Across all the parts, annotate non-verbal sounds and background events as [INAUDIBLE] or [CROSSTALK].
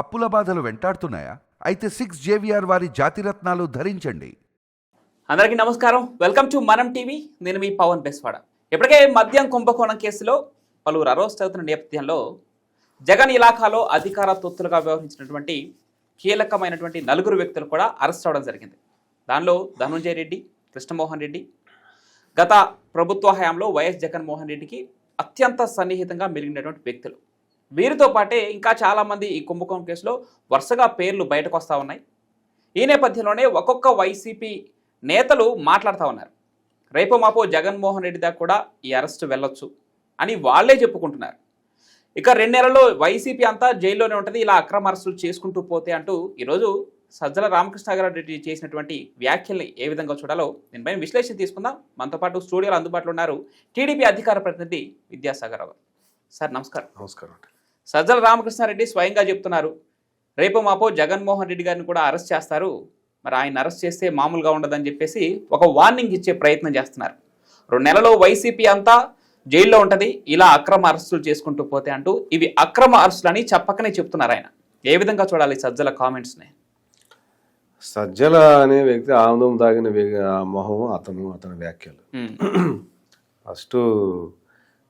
అప్పుల బాధలు వెంటాడుతున్నాయా? అయితే సిక్స్ జేవిఆర్ వారి జాతిరత్నాలు ధరించండి. అందరికీ నమస్కారం. Welcome to Manam TV. నేను మీ పవన్ బెస్వాడ. ఇప్పటికే మద్యం కుంభకోణం కేసులో పలువురు అరెస్ట్ అవుతున్న నేపథ్యంలో జగన్ ఇలాఖాలో అధికార తొత్తులుగా వ్యవహరించినటువంటి కీలకమైనటువంటి నలుగురు వ్యక్తులు కూడా అరెస్ట్ అవడం జరిగింది. దానిలో ధనుంజయ రెడ్డి కృష్ణమోహన్ రెడ్డి గత ప్రభుత్వ హయాంలో వైఎస్ జగన్మోహన్ రెడ్డికి అత్యంత సన్నిహితంగా మెలిగినటువంటి వ్యక్తులు. వీరితో పాటే ఇంకా చాలామంది ఈ కుంభకోణం కేసులో వరుసగా పేర్లు బయటకు వస్తూ ఉన్నాయి. ఈ నేపథ్యంలోనే ఒక్కొక్క వైసీపీ నేతలు మాట్లాడుతూ ఉన్నారు. రేపు మాపో జగన్మోహన్ రెడ్డి దాకా కూడా ఈ అరెస్ట్ వెళ్ళొచ్చు అని వాళ్ళే చెప్పుకుంటున్నారు. ఇక రెండు నెలల్లో వైసీపీ అంతా జైల్లోనే ఉంటుంది ఇలా అక్రమ అరెస్టులు చేసుకుంటూ పోతే అంటూ ఈరోజు సజ్జల రామకృష్ణారెడ్డి చేసినటువంటి వ్యాఖ్యల్ని ఏ విధంగా చూడాలో దీనిపైన విశ్లేషణ తీసుకుందాం. మనతో పాటు స్టూడియోలో అందుబాటులో ఉన్నారు టీడీపీ అధికార ప్రతినిధి విద్యాసాగర్ రావు. సార్ నమస్కారం. నమస్కారం సజ్జల రామకృష్ణారెడ్డి స్వయంగా చెప్తున్నారు. రేపు మాపో జగన్మోహన్ రెడ్డి గారిని కూడా అరెస్ట్ చేస్తారు. మరి ఆయన అరెస్ట్ చేస్తే మామూలుగా ఉండదని చెప్పేసి ఒక వార్నింగ్ ఇచ్చే ప్రయత్నం చేస్తున్నారు. రెండు నెలలో వైసీపీ అంతా జైల్లో ఉంటుంది. ఇలా అక్రమ అరెస్టులు చేసుకుంటూ పోతే అంటూ ఇవి అక్రమ అరెస్టులు అని చెప్పకనే చెప్తున్నారు ఆయన. ఏ విధంగా చూడాలి సజ్జల కామెంట్స్ని? సజ్జల అనే వ్యక్తి ఆనందం తాగిన మొహం అతను అతని వ్యాఖ్యలు. [CLEARS THROAT] ఫస్ట్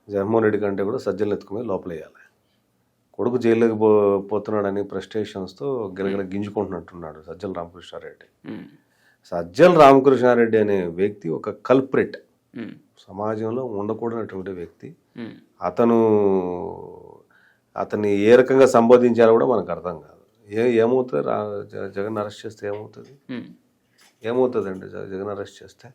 జగన్మోహన్ రెడ్డి కంటే కూడా సజ్జలు ఎత్తుకుని లోపలేయాలి. కొడుకు జైల్లోకి పో పోతున్నాడని ఫ్రస్ట్రేషన్స్తో గిలగిల గింజుకుంటున్నట్టున్నాడు సజ్జల రామకృష్ణారెడ్డి. సజ్జల రామకృష్ణారెడ్డి అనే వ్యక్తి ఒక కల్ప్రిట్. సమాజంలో ఉండకూడనటువంటి వ్యక్తి. అతను అతన్ని ఏ రకంగా సంబోధించాలో కూడా మనకు అర్థం కాదు. ఏ ఏమవుతుంది? జగన్ అరెస్ట్ చేస్తే ఏమవుతుంది? ఏమవుతుందండి జగన్ అరెస్ట్ చేస్తే?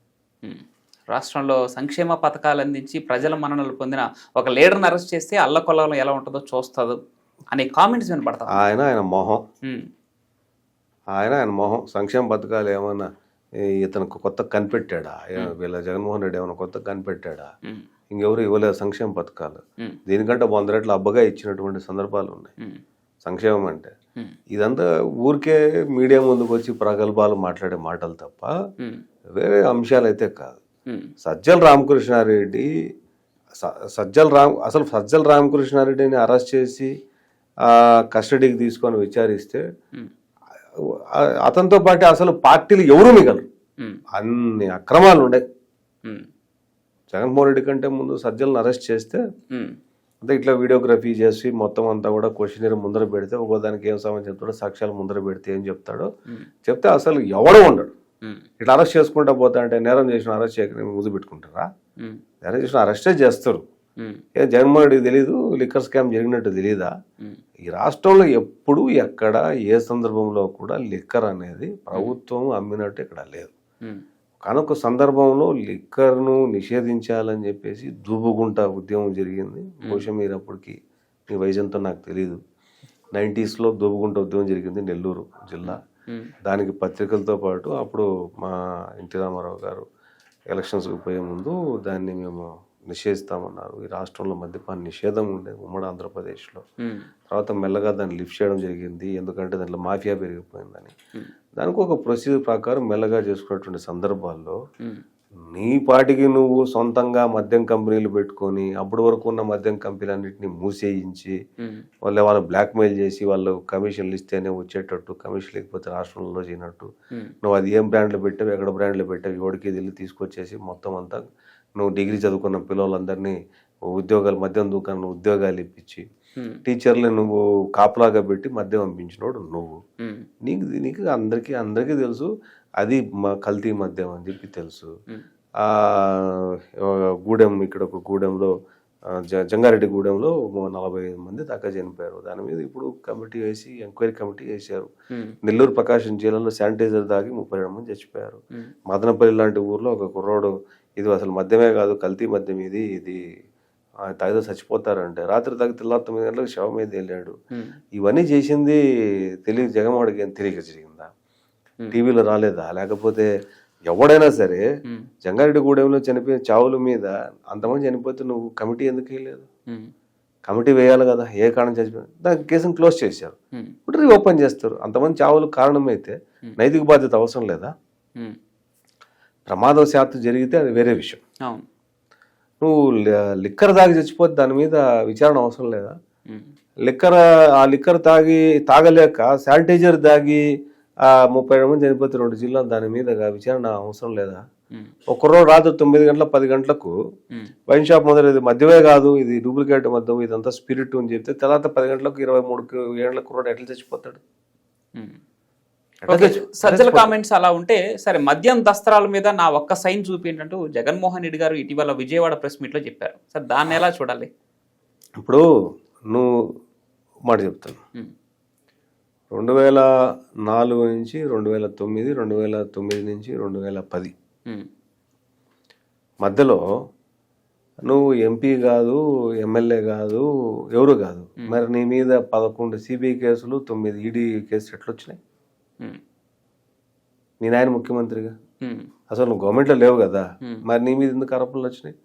రాష్ట్రంలో సంక్షేమ పథకాలు అందించి ప్రజల మన్ననలు పొందిన ఒక లీడర్ని అరెస్ట్ చేస్తే అల్లకొల్లలో ఎలా ఉంటుందో చూస్తుంది అనే కామెంట్స్ వినపడతాం ఆయన ఆయన మొహం. ఆయన ఆయన మొహం. సంక్షేమ పథకాలు ఏమన్నా ఈ ఇతనికి కొత్త కనిపెట్టాడా? వీళ్ళ జగన్మోహన్ రెడ్డి ఏమైనా కొత్త కనిపెట్టాడా? ఇంకెవరు ఇవ్వలేదు సంక్షేమ పథకాలు. దీనికంటే వంద రెట్లు అబ్బగా ఇచ్చినటువంటి సందర్భాలు ఉన్నాయి. సంక్షేమం అంటే. ఇదంతా ఊరికే మీడియా ముందుకు వచ్చి ప్రగల్భాలు మాట్లాడే మాటలు తప్ప వేరే అంశాలు అయితే కాదు. సజ్జల రామకృష్ణారెడ్డి సజ్జల రామ్ అసలు సజ్జల రామకృష్ణారెడ్డిని అరెస్ట్ చేసి కస్టడీకి తీసుకొని విచారిస్తే ఆ- అతనితో పాటు అసలు పార్టీలు ఎవరు మిగలరు. ఉమ్, అన్ని అక్రమాలు ఉమ్, జగన్మోహన్ రెడ్డి కంటే ముందు సజ్జలను అరెస్ట్ చేస్తే అంటే ఇట్లా వీడియోగ్రఫీ చేసి మొత్తం అంతా కూడా క్వశ్చనర్ ముందర పెడితే ఒక్కో దానికి ఏం సమాధానం చెప్తాడో సాక్ష్యాలు ముందర పెడితే ఏం చెప్తాడో చెప్తే అసలు ఎవడో ఉండడు. ఇట్లా అరెస్ట్ చేసుకుంటా పోతా అంటే నేరం చేసిన అరెస్ట్ చేయక ముద్దు పెట్టుకుంటారా? నేరం చేసిన అరెస్టే చేస్తారు. ఏ జగన్మోహన్ రెడ్డికి తెలియదు లిక్కర్ స్కామ్ జరిగినట్టు తెలియదా ఉమ్, ఈ రాష్ట్రంలో ఎప్పుడు ఎక్కడ ఏ సందర్భంలో కూడా లిక్కర్ అనేది ప్రభుత్వం అమ్మినట్టు ఇక్కడ లేదు. కనుక సందర్భంలో లిక్కర్ను నిషేధించాలని చెప్పేసి దూబుగుంట ఉద్యమం జరిగింది. బహుశా మీరు అప్పటికి మీ వయసు ఎంతో నాకు తెలియదు నైంటీస్లో దూబుగుంట ఉద్యమం జరిగింది నెల్లూరు జిల్లా. దానికి పత్రికలతో పాటు అప్పుడు మా ఎన్టీ రామారావు గారు ఎలక్షన్స్కి పోయే ముందు దాన్ని మేము నిషేధిస్తామన్నారు. ఈ రాష్ట్రంలో మద్యపాన నిషేధం ఉండేది ఉమ్మడి ఆంధ్రప్రదేశ్లో. తర్వాత మెల్లగా దాన్ని లిఫ్ట్ చేయడం జరిగింది. ఎందుకంటే దాంట్లో మాఫియా పెరిగిపోయిందని. దానికి ఒక ప్రొసీజర్ ప్రకారం మెల్లగా చేసుకున్నటువంటి సందర్భాల్లో నీ పాటికి నువ్వు సొంతంగా మద్యం కంపెనీలు పెట్టుకొని అప్పటి వరకు ఉన్న మద్యం కంపెనీలన్నింటినీ మూసేయించి వాళ్ళ వాళ్ళు బ్లాక్మెయిల్ చేసి వాళ్ళు కమిషన్లు ఇస్తేనే వచ్చేటట్టు కమిషన్ లేకపోతే రాష్ట్రంలో చేయనట్టు. నువ్వు అది ఏం బ్రాండ్లో పెట్టావు ఎక్కడ బ్రాండ్లో పెట్టావు ఎవడికి వెళ్ళి తీసుకొచ్చేసి మొత్తం అంతా నువ్వు డిగ్రీ చదువుకున్న పిల్లలందరినీ ఉద్యోగాలు మద్యం దుకాణం ఉద్యోగాలు ఇప్పించి టీచర్లు నువ్వు కాపలాగా పెట్టి మద్యం పంపించినోడు నువ్వు. నీకు నీకు అందరికీ అందరికీ తెలుసు అది మా కల్తీ మద్యం అని చెప్పి తెలుసు. గూడెం ఇక్కడ ఒక గూడెంలో జంగారెడ్డి గూడెంలో నలభై ఐదు మంది దాకా చనిపోయారు. దాని మీద ఇప్పుడు కమిటీ వేసి ఎంక్వైరీ కమిటీ వేశారు. నెల్లూరు ప్రకాశం జిల్లాలో శానిటైజర్ దాగి ముప్పై రెండు మంది చచ్చిపోయారు. మదనపల్లి లాంటి ఊర్లో ఒక కుర్రోడు ఇది అసలు మద్యమే కాదు కల్తీ మద్యం ఇది ఇది తాగితే చచ్చిపోతారంటే. రాత్రి తాగి తెల్లారి తొమ్మిది గంటలకు శవం మీద వెళ్ళాడు ఇవన్నీ చేసింది తెలియ జగన్మోహన్కి ఏం తెలియక జరిగిందా. టీవీలో రాలేదా? లేకపోతే ఎవడైనా సరే జంగారెడ్డి గూడెంలో చనిపోయిన చావుల మీద అంతమంది చనిపోతే నువ్వు కమిటీ ఎందుకు వేయలేదు? కమిటీ వేయాలి కదా ఏ కారణం చచ్చిపోయింది దానికి కేసును క్లోజ్ చేశారు. ఇప్పుడు ఓపెన్ చేస్తారు. అంతమంది చావులు కారణమైతే. నైతిక బాధ్యత అవసరం లేదా? ప్రమాదవశాత్తు జరిగితే అది వేరే విషయం. నువ్వు లిక్కర్ దాగి చచ్చిపోతే దాని మీద విచారణ అవసరం లేదా? లిక్కర్ ఆ లిక్కర్ తాగి తాగలేక శానిటైజర్ తాగి ఆ ముప్పై మంది చనిపోతే రెండు జిల్లాలు దాని మీద విచారణ అవసరం లేదా? ఉమ్, ఒక్కరోజు రాత్రి తొమ్మిది గంటల పది గంటలకు వైన్ షాప్ మొదలు ఇది మద్యమే కాదు ఇది డూప్లికేట్ మద్యం ఇదంతా స్పిరిట్ అని చెప్తే తర్వాత పది గంటలకు ఇరవై మూడు ఏళ్ళ కుర్రోడు ఎట్లా చచ్చిపోతాడు? సజ్జల కామెంట్స్ అలా ఉంటే సరే మద్యం దస్త్రాల మీద నా ఒక్క సైన్ చూపించంటూ జగన్మోహన్ రెడ్డి గారు ఇటీవల విజయవాడ ప్రెస్ మీట్లో చెప్పారు. సార్ దాన్ని ఎలా చూడాలి? ఇప్పుడు నువ్వు మాట చెప్తాను. రెండు వేల నాలుగు నుంచి రెండు వేల తొమ్మిది రెండు వేల తొమ్మిది నుంచి రెండు వేల పది మధ్యలో నువ్వు ఎంపీ కాదు ఎమ్మెల్యే కాదు ఎవరు కాదు. మరి నీ మీద పదకొండు సిబిఐ కేసులు తొమ్మిది ఈడీ కేసులు ఎట్లా వచ్చినాయి మీ నాయన ముఖ్యమంత్రిగా? అసలు నువ్వు గవర్నమెంట్లో లేవు కదా. మరి నీ మీద ఎందుకు ఆరోపణలు వచ్చినాయి?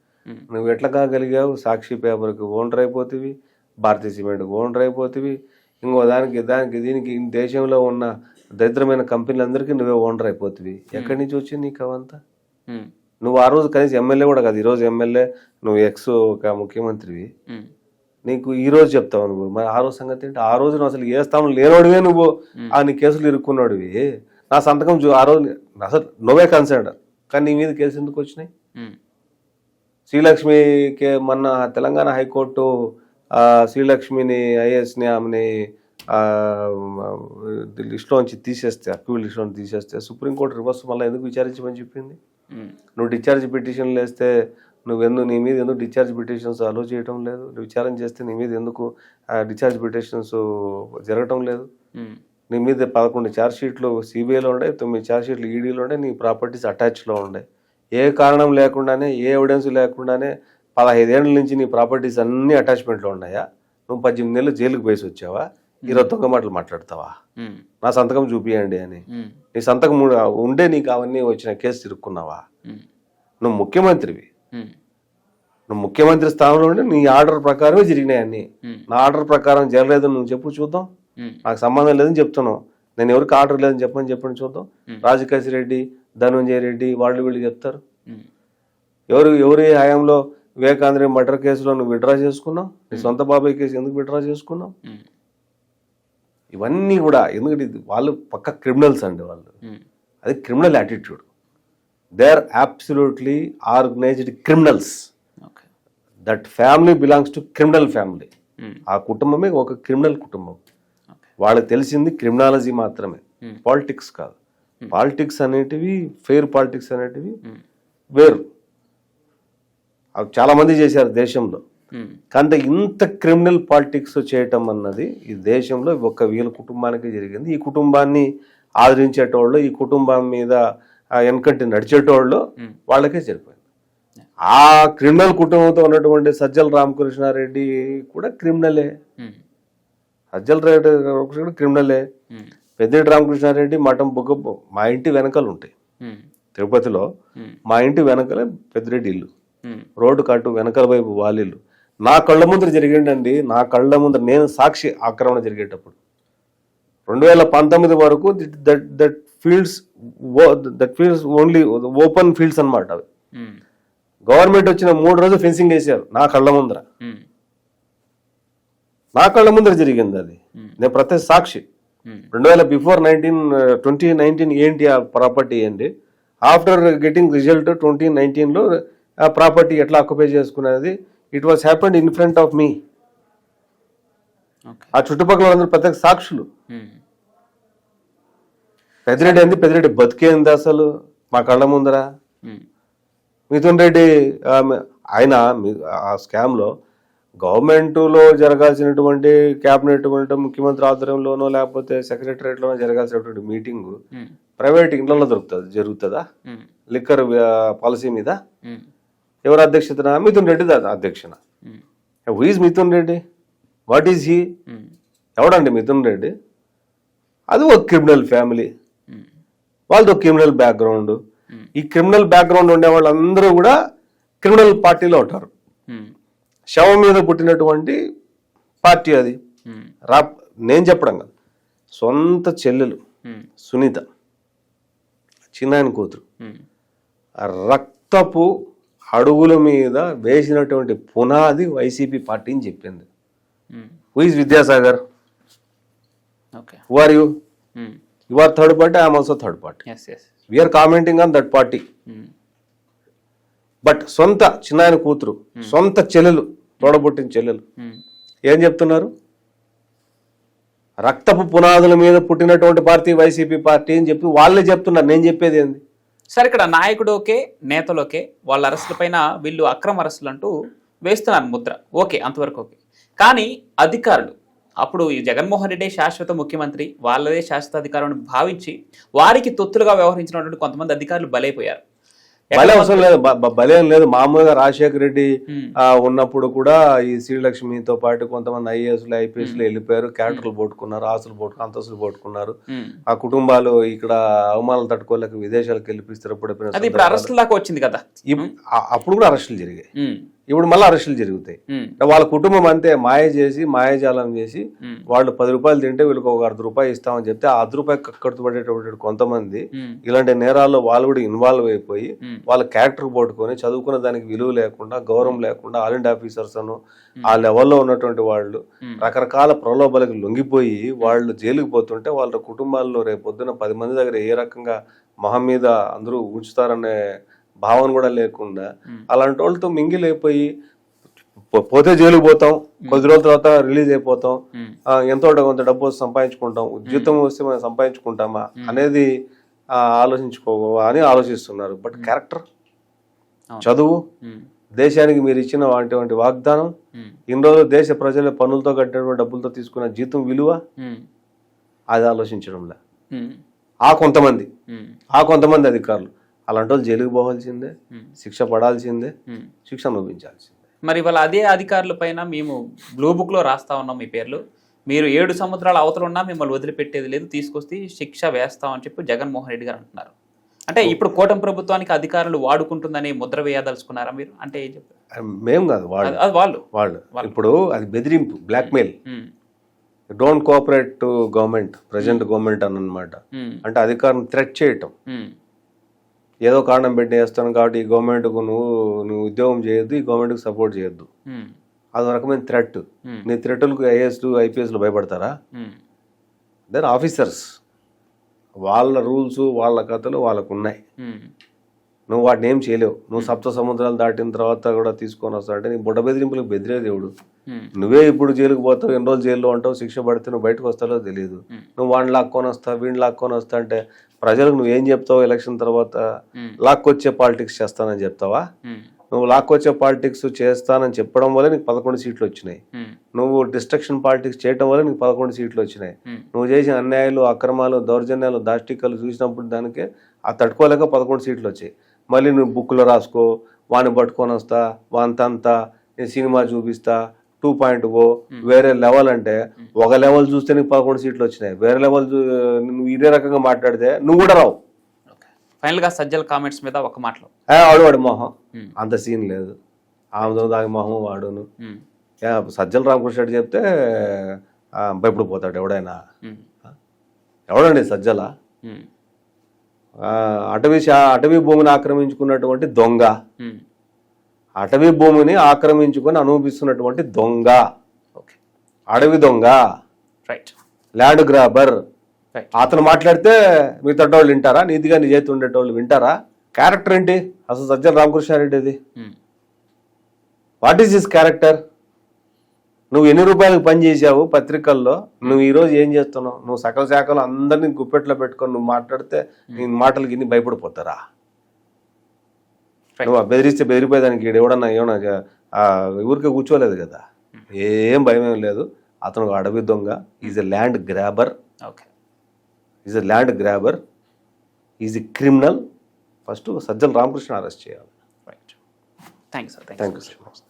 నువ్వు ఎట్లా కాగలిగావు? సాక్షి పేపర్కి ఓనర్ అయిపోతివి భారతీయ సిమెంట్కి ఓనర్ అయిపోతివి ఇంకో దానికి దానికి దీనికి దేశంలో ఉన్న దరిద్రమైన కంపెనీలందరికీ నువ్వే ఓనర్ అయిపోతివి. ఎక్కడి నుంచి వచ్చింది నీకు అవంతా? నువ్వు ఆ రోజు కనీసం ఎమ్మెల్యే కూడా కాదు ఈరోజు ఎమ్మెల్యే నువ్వు ఎక్స్ ఒక ముఖ్యమంత్రివి. నీకు ఈ రోజు చెప్తావు నువ్వు. మరి ఆ రోజు సంగతి ఏంటి? ఆ రోజు నువ్వు అసలు ఏ స్థానం లేనోడివే నువ్వు. ఆ నీ కేసులు ఇరుక్కున్నాడివి. నా సంతకం చూ ఆ రోజు అసలు నువ్వే కన్సర్న్ కానీ నీ మీద కేసు ఎందుకు వచ్చినాయి? శ్రీలక్ష్మికి మొన్న తెలంగాణ హైకోర్టు శ్రీలక్ష్మిని ఐఏఎస్ని ఆమెని లిస్టులోంచి తీసేస్తే అక్యూల్ లిస్టులోంచి తీసేస్తే సుప్రీంకోర్టు రివర్స్ మళ్ళీ ఎందుకు విచారించమని చెప్పింది? నువ్వు డిశ్చార్జ్ పిటిషన్లు వేస్తే నువ్వు ఎందుకు నీ మీద ఎందుకు డిశ్చార్జ్ పిటిషన్స్ అలో చేయటం లేదు? నువ్వు విచారణ చేస్తే నీ మీద ఎందుకు డిశ్చార్జ్ పిటిషన్స్ జరగటం లేదు? నీ మీద పదకొండు ఛార్జ్ షీట్లు సిబిఐలో ఉండే తొమ్మిది ఛార్జ్ షీట్లు ఈడీలో ఉండే నీ ప్రాపర్టీస్ అటాచ్లో ఉండే. ఏ కారణం లేకుండానే ఏ ఎవిడెన్స్ లేకుండానే పదహైదేళ్ళ నుంచి నీ ప్రాపర్టీస్ అన్నీ అటాచ్మెంట్లో ఉన్నాయా? నువ్వు పద్దెనిమిది నెలలు జైలుకి పోయేసి వచ్చావా? ఈరోజు దొంగ మాటలు మాట్లాడతావా? నా సంతకం చూపియండి అని. నీ సంతకం ఉండే- నీకు అవన్నీ వచ్చిన కేసు తిరుక్కున్నావా? నువ్వు ముఖ్యమంత్రివి. నువ్వు ముఖ్యమంత్రి స్థానంలో ఉండి నీ ఆర్డర్ ప్రకారమే జరిగినాయి అన్ని. నా ఆర్డర్ ప్రకారం జరగలేదు నువ్వు చెప్పు చూద్దాం. నాకు సంబంధం లేదని చెప్తున్నావు. నేను ఎవరికి ఆర్డర్ లేదని చెప్పని చెప్పండి చూద్దాం. రాజకేశ్ రెడ్డి ధనంజయ రెడ్డి వాళ్ళు వీళ్ళు చెప్తారు. ఎవరు ఎవరి హయాంలో వివేకాంధ్ర మర్డర్ కేసులో నువ్వు విడ్రా చేసుకున్నావు? నీ సొంత బాబాయ్ కేసు ఎందుకు విడ్రా చేసుకున్నావు? ఉమ్, ఇవన్నీ కూడా ఎందుకంటే వాళ్ళు పక్క క్రిమినల్స్ అండి వాళ్ళు. ఉమ్, అది criminal attitude they are absolutely organized criminals that family belongs to criminal family ఆ కుటుంబమే ఒక క్రిమినల్ కుటుంబం. వాళ్ళకి తెలిసింది క్రిమినాలజీ మాత్రమే. Hmm. పాలిటిక్స్ కాదు. పాలిటిక్స్ అనేటివి ఫెయిర్ పాలిటిక్స్ అనేటివి వేరు. అవి చాలా మంది చేశారు దేశంలో. కానీ ఇంత క్రిమినల్ పాలిటిక్స్ చేయటం అన్నది ఈ దేశంలో ఒక్క వీళ్ళ కుటుంబానికి జరిగింది. ఈ కుటుంబాన్ని ఆదరించేటోళ్ళు ఈ కుటుంబం మీద వెనకంటి నడిచేటోళ్ళు. వాళ్ళకే సరిపోయింది. ఆ క్రిమినల్ కుటుంబంతో ఉన్నటువంటి సజ్జల రామకృష్ణారెడ్డి కూడా క్రిమినలే. సజ్జల రెడ్డి కూడా క్రిమినలే పెద్దిరెడ్డి రామకృష్ణారెడ్డి మఠం బుగ్గ మా ఇంటి వెనకలు ఉంటాయి తిరుపతిలో మా ఇంటి వెనకలే పెద్దిరెడ్డి ఇల్లు. రోడ్డు కట్టు వెనకల వైపు వాళ్ళిల్లు నా కళ్ళ ముందర జరిగిందండి. నా కళ్ళ ముందర నేను సాక్షి ఆక్రమణ జరిగేటప్పుడు. రెండు వేల పంతొమ్మిది వరకు that that fields that fields only open fields అన్నమాట అవి. గవర్నమెంట్ వచ్చిన మూడు రోజులు ఫెన్సింగ్ వేసారు నా కళ్ళ ముందర. నా కళ్ళ ముందర జరిగింది అది. నేను ప్రత్యేక సాక్షి. రెండు వేల బిఫోర్ నైన్టీన్ ట్వంటీ నైన్టీన్ ఏంటి ఆ ప్రాపర్టీ ఏంటి? ఆఫ్టర్ గెటింగ్ రిజల్ట్ ట్వంటీ నైన్టీన్లో ఆ ప్రాపర్టీ ఎట్లా ఆక్యుపై చేసుకునేది it was happened in front of మీ ఆ చుట్టుపక్కల ప్రత్యేక సాక్షులు. ఉమ్, పెద్దిరెడ్డి ఏంది? పెద్దిరెడ్డి బతికేంది అసలు? మా కళ్ళ ముందర? ఉమ్, మిథున్ రెడ్డి ఆయన ఆ స్కామ్లో గవర్నమెంట్లో జరగాల్సినటువంటి క్యాబినెట్ ఉండటం ముఖ్యమంత్రి ఆధ్వర్యంలోనో లేకపోతే సెక్రటరియట్లోనో జరగాల్సినటువంటి మీటింగ్ ప్రైవేట్ ఇండ్లలో దొరుకుతుంది. జరుగుతుందా? లిక్కర్ పాలసీ మీద? ఉమ్, ఎవరు అధ్యక్షతన? Mithun Reddy అధ్యక్షన. Who is Mithun Reddy? What is he ఎవడండి మిథున్ రెడ్డి? అది ఒక క్రిమినల్ ఫ్యామిలీ వాళ్ళది ఒక క్రిమినల్ బ్యాక్గ్రౌండ్. ఈ క్రిమినల్ బ్యాక్గ్రౌండ్ ఉండే వాళ్ళందరూ కూడా క్రిమినల్ పార్టీలో ఉంటారు. శవం మీద పుట్టినటువంటి పార్టీ అది. రా నేను చెప్పడం కాదు. సొంత చెల్లెలు సునీత. చిన్నాయన కూతురు. రక్తపు అడుగుల మీద వేసినటువంటి పునాది వైసీపీ పార్టీ అని చెప్పింది. Who is Vidyasagar? Okay who are you you are third party I'm also third party we're commenting on that party but సొంత చిన్నాయన కూతురు సొంత చెల్లెలు తోడబుట్టిన చెల్లెలు. ఏం చెప్తున్నారు? రక్తపు పునాదుల మీద పుట్టినటువంటి పార్టీ వైసీపీ పార్టీ అని చెప్పి వాళ్ళే చెప్తున్నారు. నేను చెప్పేది ఏంది? సరే ఇక్కడ నాయకుడు ఓకే నేతలు ఓకే వాళ్ళ అరెస్టుల పైన వీళ్ళు అక్రమ అరెస్టులు అంటూ వేస్తున్నారు ముద్ర. ఓకే అంతవరకు ఓకే. కానీ అధికారులు అప్పుడు ఈ జగన్మోహన్ రెడ్డి శాశ్వత ముఖ్యమంత్రి వాళ్ళదే శాశ్వత అధికారం అని భావించి వారికి తొత్తులుగా వ్యవహరించినటువంటి కొంతమంది అధికారులు బలైపోయారు. భలే అవసరం లేదు. బ- బ- భలేం లేదు. మామూలుగా రాజశేఖర రెడ్డి ఉన్నప్పుడు కూడా ఈ శ్రీలక్ష్మితో పాటు కొంతమంది ఐఏఎస్లు ఐపీఎస్లు వెళ్ళిపోయారు. క్యారెక్టర్లు పోట్టుకున్నారు ఆస్తులు పోట్టుకు అంతస్తులు పోట్టుకున్నారు. ఆ కుటుంబాలు ఇక్కడ అవమానాలు తట్టుకోలేక విదేశాలకు వెళ్ళి స్థిరపడిపోయిన అది ఇప్పుడు సందర్భాలు. అరెస్టుల దాకా వచ్చింది కదా. అప్పుడు కూడా అరెస్టులు జరిగాయి. ఇప్పుడు మళ్ళీ అరెస్టులు జరుగుతాయి వాళ్ళ కుటుంబం అంతే మాయ చేసి మాయాజాలం చేసి. వాళ్ళు పది రూపాయలు తింటే వీళ్ళకి ఒక అర్ధ రూపాయి ఇస్తామని చెప్తే ఆ అర్ధ రూపాయి కక్కడుతు పడేటటువంటి కొంతమంది. ఇలాంటి నేరాల్లో వాళ్ళు కూడా ఇన్వాల్వ్ అయిపోయి. వాళ్ళ క్యారెక్టర్ పోట్టుకొని చదువుకున్న దానికి విలువ లేకుండా గౌరవం లేకుండా ఆల్ ఇండియా ఆఫీసర్స్ అను ఆ లెవెల్లో ఉన్నటువంటి వాళ్ళు. రకరకాల ప్రలోభాలకు లొంగిపోయి వాళ్ళు జైలుకి పోతుంటే వాళ్ళ కుటుంబాల్లో రేపు పొద్దున పది మంది దగ్గర ఏ రకంగా మొహం మీద అందరూ ఉంచుతారనే భావన కూడా లేకుండా. అలాంటి వాళ్ళతో మింగిల్ అయిపోయి పో- పోతే జైలుకి పోతాం కొద్ది రోజుల తర్వాత రిలీజ్ అయిపోతాం ఎంతో కొంత డబ్బు వస్తే సంపాదించుకుంటాం జీతం వస్తే మనం సంపాదించుకుంటామా అనేది ఆ, ఆలోచించుకో అని ఆలోచిస్తున్నారు బట్ క్యారెక్టర్. చదువు. దేశానికి మీరు ఇచ్చిన వాటి వాగ్దానం. ఇన్ని రోజులు దేశ ప్రజల పన్నులతో కట్టినటువంటి డబ్బులతో తీసుకున్న జీతం విలువ. అది ఆలోచించడంలే. ఆ కొంతమంది. ఆ కొంతమంది అధికారులు అలాంటి వాళ్ళు జైలుకి పోవాల్సిందే. శిక్ష పడాల్సిందే. శిక్ష అనుభవించాల్సిందే. మరి ఇవాళ అదే అధికారుల పైన మేము బ్లూ బుక్లో రాస్తా ఉన్నాం మీ పేర్లు. మీరు ఏడు సముద్రాల అవతల ఉన్నా మిమ్మల్ని వదిలిపెట్టేది లేదు తీసుకొస్తే శిక్ష వేస్తామని చెప్పి జగన్మోహన్ రెడ్డి గారు అంటున్నారు. అంటే ఇప్పుడు కూటమి ప్రభుత్వానికి అధికారులు వాడుకుంటుందని ముద్ర వేయదలుచుకున్నారా మీరు? అంటే ఏం చెప్పారు? మేం కాదు వాళ్ళు. వాళ్ళు. వాళ్ళు. ఇప్పుడు అది బెదిరింపు blackmail. Don't cooperate to government present government అని అనమాట. అంటే అధికారం థ్రెట్ చేయటం. ఏదో కారణం పెట్టి వేస్తాను కాబట్టి ఈ గవర్నమెంట్కు నువ్వు నువ్వు ఉద్యోగం చేయొద్దు ఈ గవర్నమెంట్కి సపోర్ట్ చేయొద్దు. అది రకమైన థ్రెట్. నీ థ్రెట్లకు ఐఏఎస్లు ఐపీఎస్లు భయపడతారా. దెన్ ఆఫీసర్స్ వాళ్ళ రూల్స్ వాళ్ళ కథలు వాళ్ళకు ఉన్నాయి. నువ్వు వాటిని ఏం చేయలేవు నువ్వు సప్త సముద్రాలు దాటిన తర్వాత కూడా తీసుకొని వస్తా అంటే నీ బుడ్డ బెదిరింపులకు బెదిరే దేవుడు. నువ్వే ఇప్పుడు జైలుకు పోతావు ఎన్ని రోజులు జైల్లో ఉంటావు శిక్ష పడితే నువ్వు బయటకు వస్తావో తెలియదు. నువ్వు వాడిని లాక్కొని వస్తా వీడిని లాక్కొని వస్తా అంటే ప్రజలకు నువ్వు ఏం చెప్తావు ఎలక్షన్ తర్వాత. లాక్కొచ్చే పాలిటిక్స్ చేస్తానని చెప్తావా. నువ్వు లాక్కొచ్చే పాలిటిక్స్ చేస్తానని చెప్పడం వల్ల నీకు పదకొండు సీట్లు వచ్చినాయి. నువ్వు డిస్ట్రక్షన్ పాలిటిక్స్ చేయడం వల్ల నీకు పదకొండు సీట్లు వచ్చినాయి. నువ్వు చేసిన అన్యాయాలు అక్రమాలు దౌర్జన్యాలు దాష్టికాలు చూసినప్పుడు దానికి ఆ తట్టుకోలేక పదకొండు సీట్లు వచ్చాయి మళ్ళీ నువ్వు బుక్లో రాసుకో వాడిని పట్టుకొని వస్తా వాంతంతా నేను సినిమా చూపిస్తా టూ పాయింట్ ఓ వేరే లెవెల్ అంటే ఒక లెవెల్ చూస్తే నీకు పదకొండు సీట్లు వచ్చినాయి. వేరే లెవెల్ నువ్వు ఇదే రకంగా మాట్లాడితే నువ్వు కూడా రావు. ఫైనల్గా సజ్జల కామెంట్స్ మీద ఒక మాటలో. ఏ, వాడు మొహం. ఉమ్. అంత సీన్ లేదు. ఆమెతో దాని మొహం వాడును. ఏ, సజ్జల రామకృష్ణ రెడ్డి చెప్తే భయపడిపోతాడు ఎవడైనా. ఎవడండి సజ్జల? అటవీ అటవీ భూమిని ఆక్రమించుకున్నటువంటి దొంగ. అటవీ భూమిని ఆక్రమించుకొని అనుభవిస్తున్నటువంటి దొంగ. ఓకే అడవి దొంగ. రైట్ ల్యాండ్ గ్రాబర్ అతను మాట్లాడితే మిగతా వాళ్ళు వింటారా? నీతిగా నిజాయితీ ఉండేటోళ్ళు వింటారా? క్యారెక్టర్ ఏంటి? అసలు సజ్జల రామకృష్ణారెడ్డిది. వాట్ ఈస్ దిస్ క్యారెక్టర్ నువ్వు ఎన్ని రూపాయలకు పని చేసావు పత్రికల్లో? నువ్వు ఈ రోజు ఏం చేస్తున్నావు? నువ్వు సకల శాఖలు అందరినీ గుప్పెట్లో పెట్టుకొని నువ్వు మాట్లాడితే నీ మాటలకి ఇన్ని భయపడిపోతారా. నువ్వు బెదిరిస్తే బెదిరిపోయేదానికి ఎవడన్నా ఏమన్నా ఆ, ఊరికే కూర్చోలేదు కదా. ఏం భయం ఏం లేదు. అతను ఒక అడవి దొంగ. Is a land grabber okay is a land grabber is a criminal first Sajjala Ramakrishna arrest చేయాలి. Thank you sir thank you so much